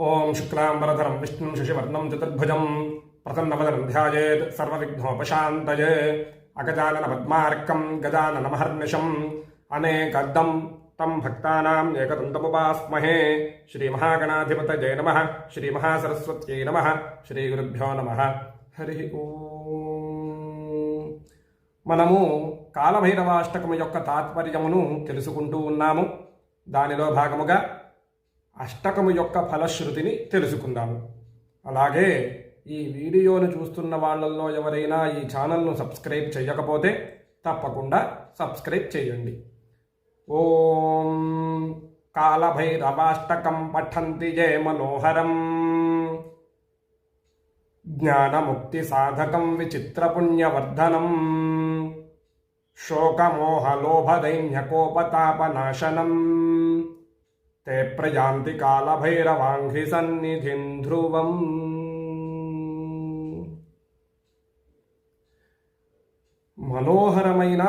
ఓం శుక్లాంబరధరం విష్ణుం శశివర్ణం చతుర్భుజం ప్రసన్నవదనం ధ్యాయేత్ సర్వవిఘ్నోపశాంతయే అగజానన పద్మార్కం గజానన మహర్నిషం అనేకద్దం తం భక్తానాం ఏకదంతముపాస్మహే శ్రీమహాగణాధిపతయ నమ శ్రీమహాసరస్వత్యై నమ శ్రీగురుభ్యో నమ హరి మనము కాలభైరవాష్టకము యొక్క తాత్పర్యమును తెలుసుకుంటూ ఉన్నాము. దానిలో భాగముగా అష్టకము యొక్క ఫలశ్రుతిని తెలుసుకుందాము. అలాగే ఈ వీడియోను చూస్తున్న వాళ్ళల్లో ఎవరైనా ఈ ఛానల్ను సబ్స్క్రైబ్ చేయకపోతే తప్పకుండా సబ్స్క్రైబ్ చేయండి. ఓం కాలభైరవాష్టకం పఠంతి జయ మనోహరం. జ్ఞానముక్తి సాధకం విచిత్రపుణ్యవర్ధనం. శోకమోహలోభదైన్యకోపతాపనాశనం. తే ప్రజాంతి కాలభైరవాంఘ్రి సన్నిధిం ధ్రువం మనోహరమైన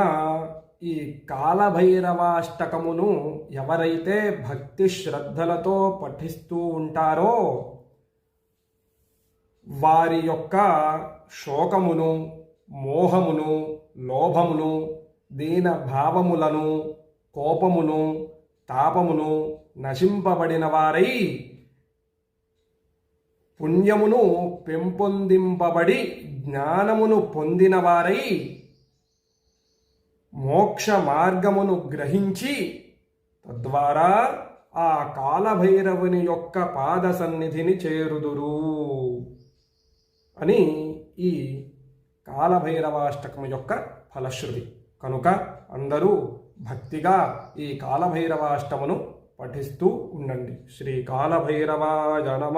ఈ కాలభైరవాష్టకమును ఎవరైతే భక్తి శ్రద్ధలతో పఠిస్తూ ఉంటారో వారి యొక్క శోకమును మోహమును లోభమును దీన భావములను కోపమును తాపమును నశింపబడిన వారై పుణ్యమును పెంపొందింపబడి జ్ఞానమును పొందిన వారై మోక్ష మార్గమును గ్రహించి తద్వారా ఆ కాలభైరవుని యొక్క పాద సన్నిధిని చేరుదురు అని ఈ కాలభైరవాష్టకం యొక్క ఫలశ్రుతి. కనుక అందరూ భక్తిగా ఈ కాలభైరవాష్టమును పఠిస్తూ ఉండండి. శ్రీ కాలభైరవాయ నమ.